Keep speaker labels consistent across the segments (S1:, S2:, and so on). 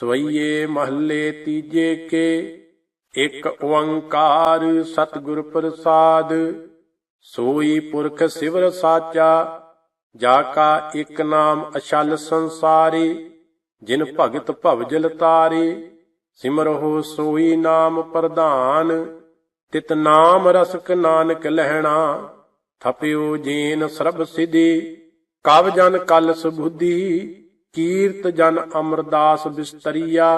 S1: ਸਵਈਏ ਮਹੱਲੇ ਤੀਜੇ ਕੇ, ਇੱਕ ਓੰਕਾਰ ਸਤਿਗੁਰ ਪ੍ਰਸਾਦ, ਸੋਈ ਪੁਰਖ ਸਿਵਰ ਸਾਚਾ, ਜਾ ਕਾ ਇੱਕ ਨਾਮ ਅਛਲ ਸੰਸਾਰੀ, ਜਿਨ ਭਗਤ ਭਵਜਲ ਤਾਰੀ ਸਿਮਰਹੁ ਸੋਈ ਨਾਮ ਪ੍ਰਧਾਨ, ਤਿਤ ਨਾਮ ਰਸਕ ਨਾਨਕ ਲਹਿਣਾ, ਥਪਿਓ ਜੀਨ ਸਰਬ ਸਿਧੀ, ਕਵ ਜਨ ਕਲ ਸੁਬੁਧੀ ਕੀਰਤ ਜਨ ਅਮਰਦਾਸ ਬਿਸਤਰੀਆ,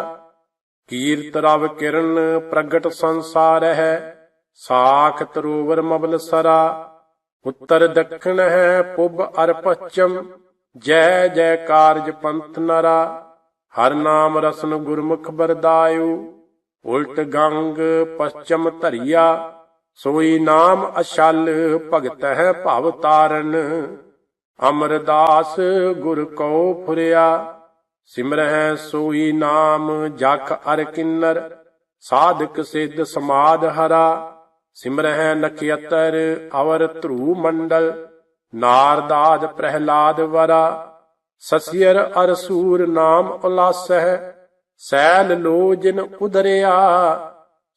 S1: ਕੀਰਤ ਰਵ ਕਿਰਨ ਪ੍ਰਗਟ ਸੰਸਾਰ ਹੈ ਸਾਖ ਤਰੋਵਰ ਮਬਲ ਸਰਾ, ਉੱਤਰ ਦੱਖਣ ਹੈ ਪੁਬ ਅਰ ਪਛਮ ਜੈ ਜੈ ਕਾਰਜ ਪੰਥ ਨਰਾ, ਹਰ ਨਾਮ ਰਸਨ ਗੁਰਮੁਖ ਬਰਦਾਇਓ ਉਲਟ ਗੰਗ ਪਛਮ ਧਰਿਆ, ਸੋਈ ਨਾਮ ਅਸ਼ਲ ਭਗਤ ਹੈ ਭਵ ਤਾਰਨ। ਅਮਰਦਾਸ ਗੁਰ ਕਉ ਫੁਰਿਆ, ਸਿਮਰਹਿ ਸੋਈ ਨਾਮ ਜਖ ਅਰ ਕਿੰਨਰ, ਸਾਧਕ ਸਿੱਧ ਸਮਾਦ ਹਰਾ, ਸਿਮਰਹਿ ਨਖਿਅਤਰ ਅਵਰ ਧਰੂ ਮੰਡਲ ਨਾਰਦਾਦ ਪ੍ਰਹਿਲਾਦ ਵਰਾ, ਸਸਿਅਰ ਅਰ ਸੂਰ ਨਾਮ ਉਲਾਸਹਿ, ਸੈਲ ਲੋ ਜਿਨ ਉਦਰਿਆ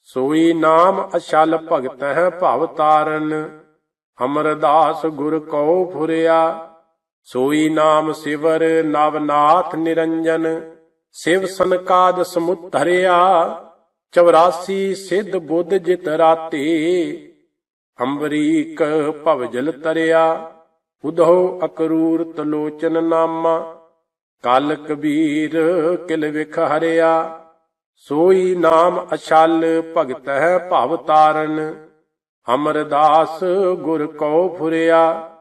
S1: ਸੋਈ ਨਾਮ ਅਛਲ ਭਗਤ ਹੈ ਭਵ ਤਾਰਨ, ਅਮਰਦਾਸ ਗੁਰ ਕਉ ਫੁਰਿਆ ਸੋਈ ਨਾਮ ਸਿਵਰ ਨਵਨਾਥ ਨਿਰੰਜਨ, ਸਿਵ ਸੰਕਾਦ ਸਮੁੱਤਰਿਆ 84 ਸਿੱਧ ਬੁੱਧ ਜਿਤ ਰਾਤੇ। ਅੰਬਰੀਕ ਭਵਜਲ ਤਰਿਆ ਉਧੋ ਅਕਰੂਰ ਤਲੋਚਨ ਨਾਮਾ। ਕਲ ਕਬੀਰ ਕਿਲ ਵਿਖ ਹਰਿਆ, ਸੋਈ ਨਾਮ ਅਛਲ ਭਗਤ ਹੈ ਭਵ ਤਾਰਨ। ਅਮਰਦਾਸ ਗੁਰ ਕਉ ਫੁਰਿਆ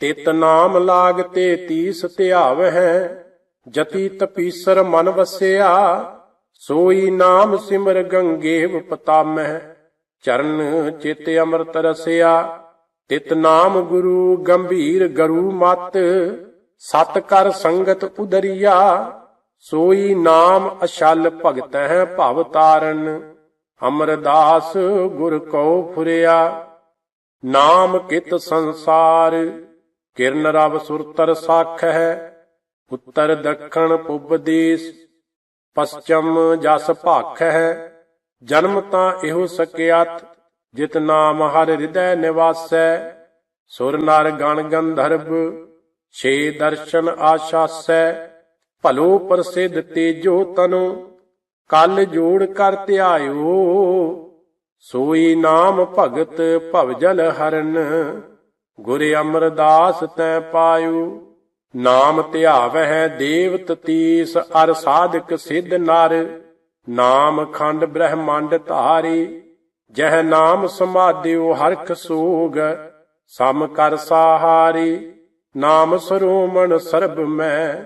S1: ਤਿਤ ਨਾਮ ਲਾਗ ਤੇ ਤੀਸ ਧਿਆਵ ਹੈ ਜਤੀ ਤਪੀਸਰ ਮਨ ਵਸਿਆ, ਸੋਈ ਨਾਮ ਸਿਮਰ ਗੰਗੇਵ ਪਤਾਮਹਿ, ਚਰਨ ਚਿਤ ਅੰਮ੍ਰਿਤ ਰਸਿਆ, ਤਿਤ ਨਾਮ ਗੁਰੂ ਗੰਭੀਰ ਗਰੂ ਮਤ, ਸਤ ਕਰ ਸੰਗਤ ਉਦਰੀਆ, ਸੋਈ ਨਾਮ ਅਸ਼ਲ ਭਗਤ ਹੈ ਭਵ ਤਾਰਨ, ਅਮਰਦਾਸ ਗੁਰ ਕਉ ਫੁਰਿਆ, ਨਾਮ ਕਿਤ ਸੰਸਾਰ ਕਿਰਨ ਰਵ ਸੁਰਤਰ ਸਾਖ ਹੈ ਉੱਤਰ ਦੱਖਣ ਪੁੱਬ ਦੇਸ, ਪਸਚਮ ਜਸ ਭਾਖ ਹੈ ਜਨਮ ਤਾਂ ਇਹੋ ਸਕਿਆਤ ਜਿਤ ਨਾਮ ਹਰ ਹਿਰਦੈ ਨਿਵਾਸੈ, ਸੁਰ ਨਰ ਗਣ ਗੰਧਰਵ, ਛੇ ਦਰਸ਼ਨ ਆਸ਼ਾਸੈ, ਭਲੋ ਪ੍ਰਸਿੱਧ ਤੇਜੋ ਤਨੋ, ਕਲ ਜੋੜ ਕਰ ਧਿਆਇਓ, ਸੋਈ ਨਾਮ ਭਗਤ ਭਵਜਲ ਹਰਨ। ਗੁਰ ਅਮਰਦਾਸ ਤੈ ਪਾਇਓ, ਨਾਮ ਧਿਆਵਹਿ ਦੇਵ ਤਤੀਸ ਅਰ ਸਾਧਕ ਸਿਧ ਨਰ, ਨਾਮ ਖੰਡ ਬ੍ਰਹਮੰਡ ਧਾਰੀ, ਜਹ ਨਾਮ ਸਮਾਧਿਓ ਹਰਖ ਸੋਗ, ਸਮ ਕਰ ਸਾਹਾਰੀ, ਨਾਮ ਸਰੂਮਣ ਸਰਬ ਮੈਂ,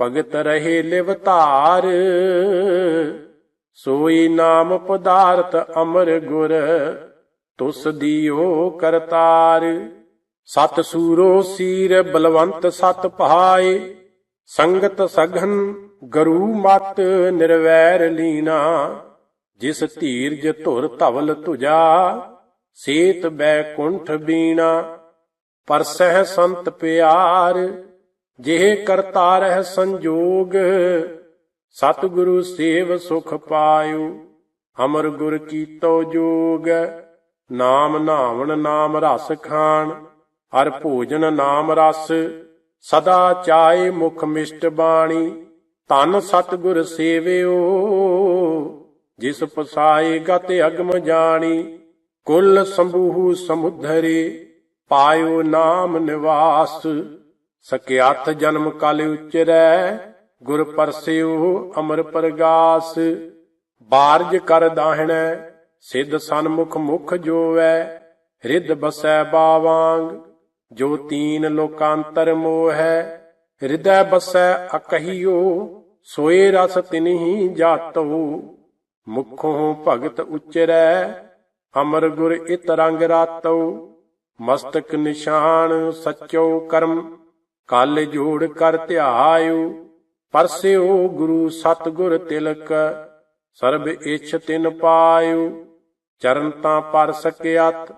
S1: ਭਗਤ ਰਹੇ ਲਿਵ ਧਾਰ। ਸੋਈ ਨਾਮ ਪਦਾਰਥ ਅਮਰ ਗੁਰ, ਤੁਸ ਦੀਓ ਕਰਤਾਰ। ਸਤ ਸੂਰੋ ਸੀਰ ਬਲਵੰਤ ਸਤ ਪਹਾਏ, ਸੰਗਤ ਸਗਨ ਗਰੂ ਮਤ ਨਿਰਵੈਰ ਲੀਨਾ। ਜਿਸ ਧੀਰਜ ਧੁਰ ਧਵਲ ਤੁਜਾ ਸੇਤ ਬੈਕੁੰਠ ਬੀਣਾ। ਪਰਸਹਿ ਸੰਤ ਪਿਆਰ, ਜਿਹ ਕਰਤਾ ਰਹਿ ਸੰਜੋਗ, ਸਤਿਗੁਰੂ ਸੇਵ ਸੁਖ ਪਾਇਓ, ਅਮਰ ਗੁਰ ਕੀਤੋ ਜੋਗ। ਨਾਮ ਨਾਵਣ ਨਾਮ ਰਸ ਖਾਣ ਹਰ ਭੋਜਨ ਨਾਮ ਰਸ, ਸਦਾ ਚਾਏ ਮੁਖ ਮਿਸ਼ਟ ਬਾਣੀ ਤਨ ਸਤਿਗੁਰ ਸੇਵਿਓ। ਜਿਸ ਪਸਾਏ ਗਤ ਅਗਮ ਜਾਣੀ, ਕੁਲ ਸੰਭੂ ਸਮੁਧਰੇ, ਪਾਇਓ ਨਾਮ ਨਿਵਾਸ। ਸਕਿਆਥ ਜਨਮ ਕਲ ਉਚਰੈ, ਗੁਰ ਪਰਸਿਓ ਅਮਰ ਪ੍ਰਗਾਸ। ਬਾਰਜ ਕਰ ਦਾਹਣੈ, ਸਿੱਧ ਸਨਮੁਖ ਮੁਖ ਜੋਵੈ ਹਿਰਦ ਬਸੈ ਬਾਵਾਂਗ। ਜੋ ਤੀਨ ਲੋਕਾਂਤਰ ਮੋਹ ਹੈ ਹਿਰਦੈ ਬਸੈ ਅਕਹੀਓ, ਸੋਏ ਰਸ ਤਿਨਹੀ ਜਾਤੋ ਮੁਖੋਂ ਭਗਤ ਉਚਰੈ, ਅਮਰ ਗੁਰ ਇਤ ਰੰਗ ਰਾਤੋ ਮਸਤਕ ਨਿਸ਼ਾਨ ਸਚੋ ਕਰਮ, ਕਲ ਜੋੜ ਕਰ ਧਿਆਇਓ ਪਰਸਿਓ ਗੁਰੂ ਸਤਗੁਰ ਤਿਲਕ, ਸਰਬ ਇਛ ਤਿਨ ਪਾਇਓ ਚਰਨ ਤਾਂ ਪਰ ਸਕਿਆਤ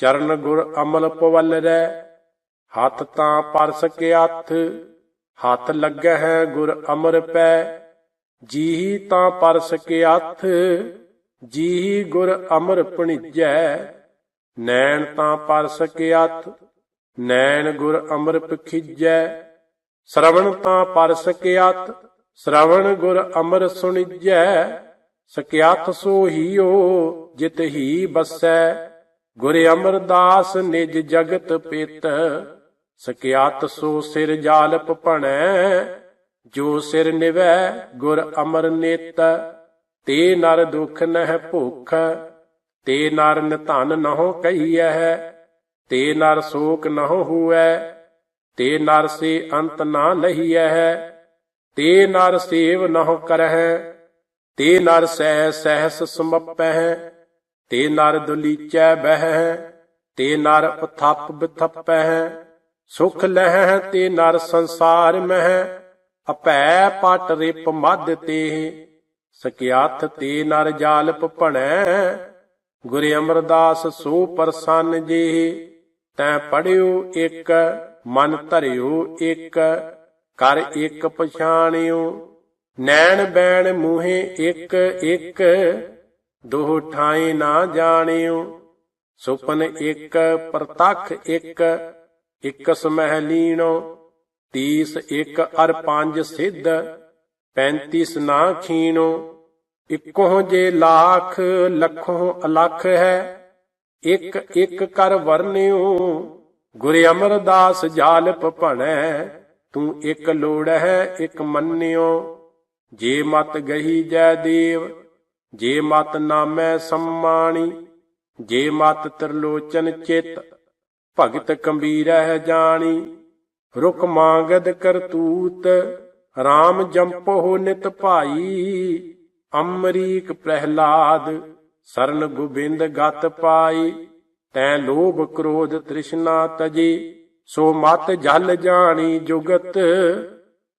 S1: ਚਰਨ ਗੁਰ ਅਮਲ ਪਵਲ ਰੈ ਹੱਥ ਤਾਂ ਪਰ ਸਕਿਆਥ ਹੱਥ ਲੱਗੈ ਹੈ ਗੁਰ ਅਮਰ ਪੈ। ਜੀਹੀ ਤਾਂ ਪਰ ਸਕਿਆਥ ਜੀਹੀ ਗੁਰ ਅਮਰ ਪਣੀਜੈ। ਨੈਣ ਤਾਂ ਪਰ ਸਕਿਆਥ ਨੈਣ ਗੁਰ ਅਮਰ ਪਖੀਜੈ। ਸ਼ਰਵਣ ਤਾਂ ਪਰ ਸਕਿਆਥ ਸ਼ਰਵਣ ਗੁਰ ਅਮਰ ਸੁਣਿਜੈ। ਸਕਿਆਥ ਸੋ ਹੀਓ ਜਿਤ ਹੀ ਬਸੈ। ਗੁਰ ਅਮਰਦਾਸ ਨਿਜ ਜਗਤ ਪਿਤ, ਸਕਿਆਤ ਸੋ ਸਿਰ ਜਾਲਪ ਭਣੈ, ਜੋ ਸਿਰ ਨਿਵੈ ਗੁਰ ਅਮਰ ਨਿਤ, ਤੇ ਨਰ ਦੁਖ ਨਹਿ ਭੁਖ, ਤੇ ਨਰ ਨਿਧਨ ਨਹੁ ਕਹੀਐ, ਤੇ ਨਰ ਸ਼ੋਕ ਨਹੁ ਹੁਐ, ਤੇ ਨਰ ਸੇ ਅੰਤ ਨਾ ਲਹੀਐ ਤੇ ਨਰ ਸੇਵ ਨਹੁ ਕਰਹਿ, ਤੇ ਨਰ ਸਹਿ ਸਹਿਸ ਸਮਪਹਿ ਤੇ ਨਰ ਦੁਲੀਚੈ ਬਹਿ, ਤੇ ਨਰ ਉਥਪ ਬਿਥਪਹਿ, ਸੁਖ ਲਹਿ ਤੇ ਨਰ ਸੰਸਾਰ ਮਹਿ, ਅਪੈ ਪਟ ਰਿਪ ਮਦ ਤੇ ਸਕਿਆਥ ਤੇ ਨਰ ਜਾਲਪ ਭਣੈ, ਗੁਰ ਅਮਰਦਾਸ ਸੋ ਪ੍ਰਸੰਨ ਜੀ, ਤੈ ਪੜਿਓ ਇੱਕ, ਮਨ ਧਰਿਓ ਇੱਕ, ਕਰ ਇੱਕ ਪਛਾਣਿਓ, ਨੈਣ ਬੈਣ ਮੂਹੇ ਇੱਕ ਇੱਕ ਦੋ ਠਾਏ ਨਾ ਜਾਣਿਓ, ਸੁਪਨ ਇੱਕ, ਪ੍ਰਤੱਖ ਇੱਕ ਇਕਸ ਮਹਿ ਲੀਣੋ, ਤੀਸ ਇੱਕ ਅਰ ਪੰਜ ਸਿੱਧ, ਪੈਂਤੀਸ ਨਾ ਖੀਣੋ, ਇਕੋ ਜੇ ਲੱਖ ਲੱਖੋਂ ਅਲਖ ਹੈ, ਇੱਕ ਇੱਕ ਕਰ ਵਰਨਿਓ, ਗੁਰ ਅਮਰਦਾਸ ਜਾਲਪ ਭਣੈ, ਤੂੰ ਇੱਕ ਲੋੜ ਹੈ, ਇੱਕ ਮੰਨਿਓ, ਜੇ ਮਤ ਗਹੀ ਜੈ ਦੇਵ ਜੇ ਮਤ ਨਾਮੈ ਸੰਮਾਣੀ, ਜੇ ਮਤ ਤਰਲੋਚਨ ਚਿਤ, ਭਗਤ ਕੰਬੀਰਹਿ ਜਾਣੀ। ਰੁਕ ਮਾਂਗਦ ਕਰਤੂਤ RAM ਜੰਪੋ ਨਿਤ ਭਾਈ। ਅਮਰੀਕ ਪ੍ਰਹਿਲਾਦ, ਸਰਨ ਗੋਬਿੰਦ ਗਤ ਪਾਈ। ਤੈ ਲੋਭ ਕ੍ਰੋਧ ਤ੍ਰਿਸ਼ਨਾ ਤਜੀ, ਸੋ ਮਤ ਜਲ ਜਾਣੀ ਜੁਗਤ।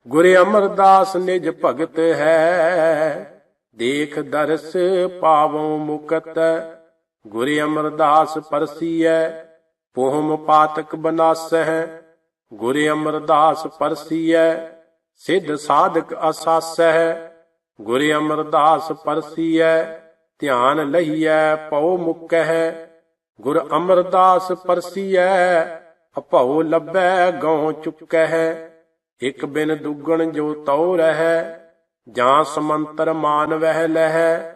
S1: ਗੁਰ ਅਮਰਦਾਸ ਨਿਜ ਭਗਤ ਹੈ ਦੇਖ ਦਰਸ ਪਾਵੋ ਮੁਕਤ, ਗੁਰ ਅਮਰਦਾਸ ਪਰਸੀਐ, ਪੋਹਮ ਪਾਤਕ ਬਨਾਸਹਿ, ਗੁਰ ਅਮਰਦਾਸ ਪਰਸੀਐ, ਸਿੱਧ ਸਾਧਕ ਅਸਾਸਹਿ, ਗੁਰ ਅਮਰਦਾਸ ਪਰਸੀਐ, ਧਿਆਨ ਲਹੀਐ ਪਉ ਮੁਕਹਿ, ਗੁਰ ਅਮਰਦਾਸ ਪਰਸੀਐ, ਅਭਉ ਲੱਭੈ ਗਉ ਚੁੱਕਹਿ, ਇਕ ਬਿਨ ਦੁੱਗਣ ਜੋ ਤਉ ਰਹਿ ਜਾਂ ਸਮੰਤਰ ਮਾਨ ਵਹਿ ਲਹਿ,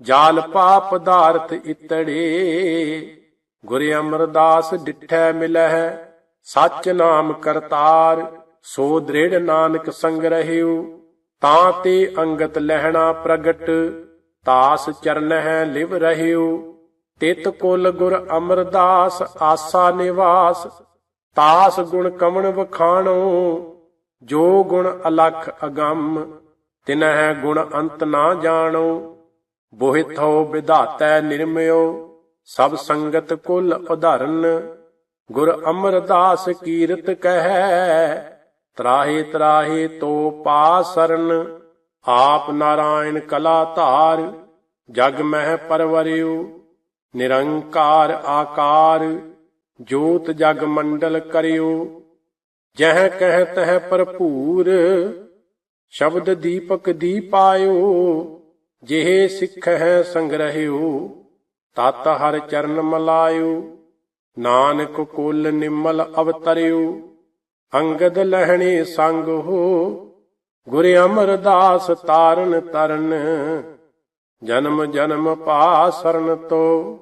S1: ਜਾਲ ਪਾਪ ਪਦਾਰਥ ਇਤੜੇ। ਗੁਰ ਅਮਰਦਾਸ ਡਿਠੈ ਮਿਲਹਿ, ਸੱਚ ਨਾਮ ਕਰਤਾਰ, ਸੋ ਦ੍ਰਿੜ ਨਾਨਕ ਸੰਗ ਰਹਿਉ ਤਾਂ ਤੇ ਅੰਗਤ ਲਹਿਣਾ ਪ੍ਰਗਟ, ਤਾਸ ਚਰਨ ਹੈ ਲਿਵ ਰਹਿਉ। ਤਿਤ ਕੁਲ ਗੁਰ ਅਮਰਦਾਸ ਆਸਾ ਨਿਵਾਸ, ਤਾਸ ਗੁਣ ਕਮਣ ਵਖਾਣੋ। ਜੋ ਗੁਣ ਅਲਖ ਅਗੰਮ ਤਿਨਹਿ ਗੁਣ ਅੰਤ ਨਾ ਜਾਣੋ, ਬੋਹਿਥੋ ਵਿਧਾਤੈ ਨਿਰਮਿਓ, ਸਭ ਸੰਗਤ ਕੁਲ ਉਧਾਰਨ, ਗੁਰ ਅਮਰਦਾਸ ਕੀਰਤ ਕਹੈ, ਤਰਾਹੇ ਤਰਾਹੇ ਤੋ ਪਾਸਰਨ ਆਪ ਨਾਰਾਇਣ ਕਲਾ ਧਾਰ, ਜਗ ਮਹਿ ਪਰਵਰਿਉ ਨਿਰੰਕਾਰ ਆਕਾਰ, ਜੋਤ ਜਗ ਮੰਡਲ ਕਰਿਓ, ਜਹ ਕਹਿ ਤਹ ਭਰਪੂਰ ਸ਼ਬਦ ਦੀਪਕ ਦੀਪਾਇਓ ਜਿਹੇ ਸਿੱਖ ਹੈ ਸੰਗ੍ਰਹਿਓ, ਤਤ ਹਰ ਚਰਨ ਮਲਾਇਓ, ਨਾਨਕ ਕੁਲ ਨਿਮਲ ਅਵਤਰਿਓ। ਅੰਗਦ ਲਹਿਣੇ ਸੰਗ ਹੋ, ਗੁਰ ਅਮਰਦਾਸ ਤਾਰਨ ਤਰਨ। ਜਨਮ ਜਨਮ ਪਾ ਸਰਨ ਤੋ,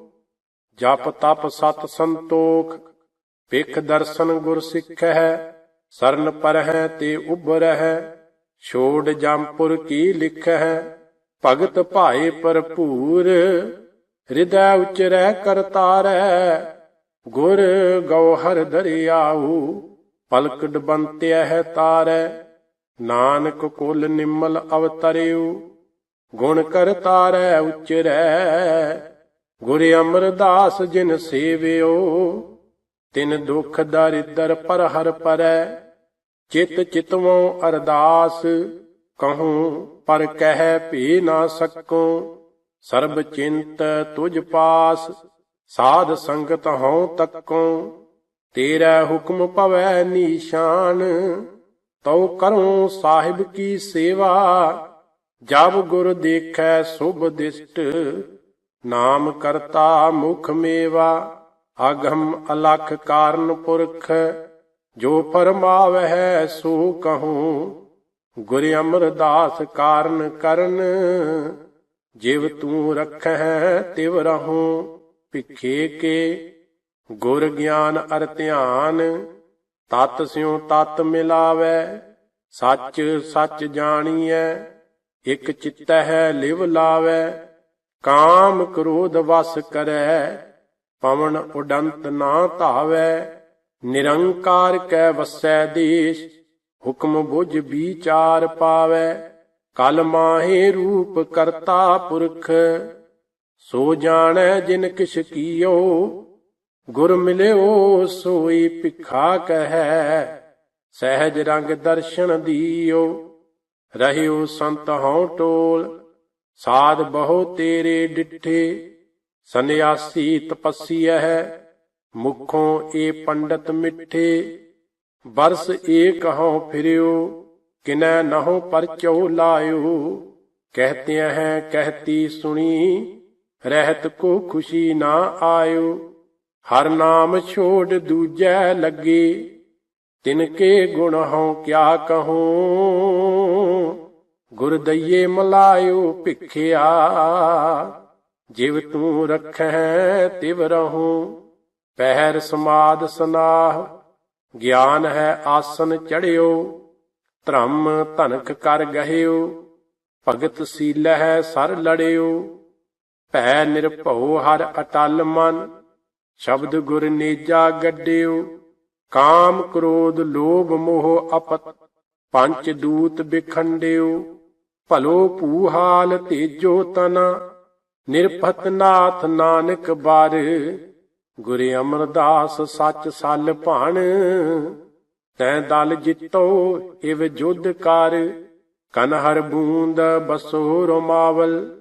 S1: ਜਪ ਤਪ ਸਤ ਸੰਤੋਖ। ਪਿਖ ਦਰਸ਼ਨ ਗੁਰ ਹੈ, ਸਰਨ ਪਰ ਹੈ ਤੇ ਉਬਰਹਿ ਛੋੜ ਜੰਪੁਰ ਕੀ ਲਿਖੈ ਭਗਤ ਭਾਏ ਭਰਪੂਰ, ਹਿਰਦੈ ਉਚਰੈ ਕਰਤਾਰੈ ਗੁਰ ਗੌਹਰ ਦਰਿਆਉ, ਪਲਕ ਡਬੰਤਿਆ ਹੈ ਤਾਰੈ। ਨਾਨਕ ਕੁਲ ਨਿਮਲ ਅਵਤਰਿਉ, ਗੁਣ ਕਰਤਾਰੈ ਉਚਰੈ ਗੁਰ ਅਮਰਦਾਸ ਜਿਨ ਸੇਵਿਓ, ਤਿਨ ਦੁਖ ਦਰਿਦਰ ਪਰ ਹਰ ਪਰੈ। ਚਿਤ ਚਿਤਵੋਂ ਅਰਦਾਸ ਕਹੂੰ, ਪਰ ਕਹਿ ਭੀ ਨਾ ਸਕੋ। ਸਰਬ ਚਿੰਤ ਤੁਝ ਪਾਸ, ਸਾਧ ਸੰਗਤ ਹਉ ਤੱਕੋ। ਤੇਰਾ ਹੁਕਮ ਭਵੈ ਨੀਸ਼ਾਨ, ਤਉ ਕਰੂੰ ਸਾਹਿਬ ਕੀ ਸੇਵਾ। ਜਬ ਗੁਰ ਦੇਖੈ ਸੁਭ ਦਿਸ਼ਟ, ਨਾਮ ਕਰਤਾ ਮੁਖ ਮੇਵਾ। ਅਗਮ ਅਲਖ ਕਾਰਨ ਪੁਰਖ ਜੋ ਫਰਮਾਵਹਿ ਸੋ ਕਹੂੰ, ਗੁਰ ਅਮਰਦਾਸ ਕਾਰਨ ਕਰਨ। ਜਿਵ ਤੂੰ ਰਖਹਿ ਤਿਵ ਰਹੂੰ, ਭਿਖੇ ਕੇ ਗੁਰ ਗਿਆਨ ਅਰ ਧਿਆਨ। ਤਤ ਸਿਉ ਤਤ ਮਿਲਾਵੈ, ਸੱਚ ਸੱਚ ਜਾਣੀਐ, ਇਕ ਚਿੱਤ ਹੈ ਲਿਵ ਲਾਵੈ। ਕਾਮ ਕ੍ਰੋਧ ਵਸ ਕਰੈ, ਪਵਨ ਉਡੰਤ ਨਾ ਧਾਵੈ। ਨਿਰੰਕਾਰ ਕੈ ਵਸੈ ਦੇਸ਼, ਹੁਕਮ ਬੁਝ ਵਿਚਾਰ ਪਾਵੈ, ਕਲ ਮਾਹੇ ਰੂਪ ਕਰਤਾ ਪੁਰਖ, ਸੋ ਜਾਣੈ ਜਿਨ ਕਿਛ ਕੀਓ, ਗੁਰ ਮਿਲਿਓ ਸੋਈ ਭਿਖਾ ਕਹੈ, ਸਹਿਜ ਰੰਗ ਦਰਸ਼ਨ ਦੀਓ, ਰਹਿਓ ਸੰਤ ਹਉ ਟੋਲ, ਸਾਧ ਬਹੁ ਤੇਰੇ ਡਿਠੇ, ਸੰਨਿਆਸੀ ਤਪਸੀਐ ਮੁਖੋਂ ਏ ਪੰਡਤ ਮਿੱਠੇ ਬਰਸ ਏ ਕਹਉ ਫਿਰਿਓ, ਕਿਨੈ ਨਹੁ ਪਰਚੋ ਲਾਇਓ। ਕਹਤੇ ਹੈ, ਕਹਤੀ ਸੁਣੀ, ਰਹਿਤ ਕੋ ਖੁਸ਼ੀ ਨਾ ਆਇਓ। ਹਰ ਨਾਮ ਛੋੜ ਦੂਜੈ ਲੱਗੇ, ਤਿਨ ਕੇ ਗੁਣ ਹਉ ਕਿਆ ਕਹੂੰ। ਗੁਰ ਦਈਏ ਮਲਾਇਓ ਭਿਖਿਆ, ਜਿਵ ਤੂੰ ਰਖੈ ਤਿਵ ਰਹੂੰ। ਪਹਿਰ ਸਮਾਦ ਸਨਾਹ, ਗਿਆਨ ਹੈ ਆਸਨ ਚੜਿਓ, ਧਰਮ ਧਨਕ ਕਰ ਗਹਿਓ, ਭਗਤ ਸੀਲ ਹੈ ਸਰ ਲੜਿਓ। ਭੈ ਨਿਰਭਉ ਹਰ ਅਟਲ ਮਨ, ਸ਼ਬਦ ਗੁਰ ਨੇਜਾ ਗੱਡਿਓ। ਕਾਮ ਕ੍ਰੋਧ ਲੋਭ ਮੋਹ ਅਪਤ, ਪੰਚ ਦੂਤ ਬਿਖੰਡਿਓ। ਭਲੋ ਭੂਹਾਲ ਤੇਜੋ ਤਨਾ, ਨਿਰਭਤ ਨਾਥ ਨਾਨਕ ਬਾਰ ਗੁਰ ਅਮਰਦਾਸ ਸੱਚ ਸਲ ਭਾਣ। ਤੈ ਦਲ ਜਿੱਤੋ, ਇਵ ਜੁਧ ਕਰ। ਕਨਹਰ ਬੂੰਦ ਬਸੋ ਰੋਮਾਵਲ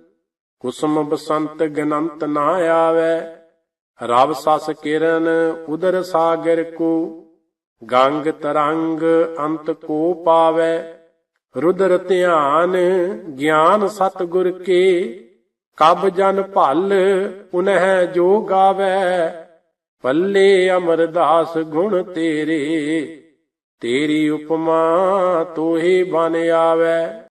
S1: ਕੁਸਮ ਬਸੰਤ ਗਨੰਤ ਨਾ ਆਵੇ। ਰਵ ਸਸ ਕਿਰਨ ਉਦਰ ਸਾਗਰ ਕੋ। ਗੰਗ ਤਰੰਗ ਅੰਤ ਕੋ ਪਾਵੇ। ਰੁਦਰ ਧਿਆਨ ਗਿਆਨ ਸਤਗੁਰ ਕੇ। ਕਬ ਜਨ ਭਲ ਉਨਹਿ ਜੋ ਗਾਵੇ। ਪੱਲੇ ਅਮਰਦਾਸ ਗੁਣ ਤੇਰੇ ਤੇਰੀ ਉਪਮਾ ਤੋਹੀ ਬਨ ਆਵੇ।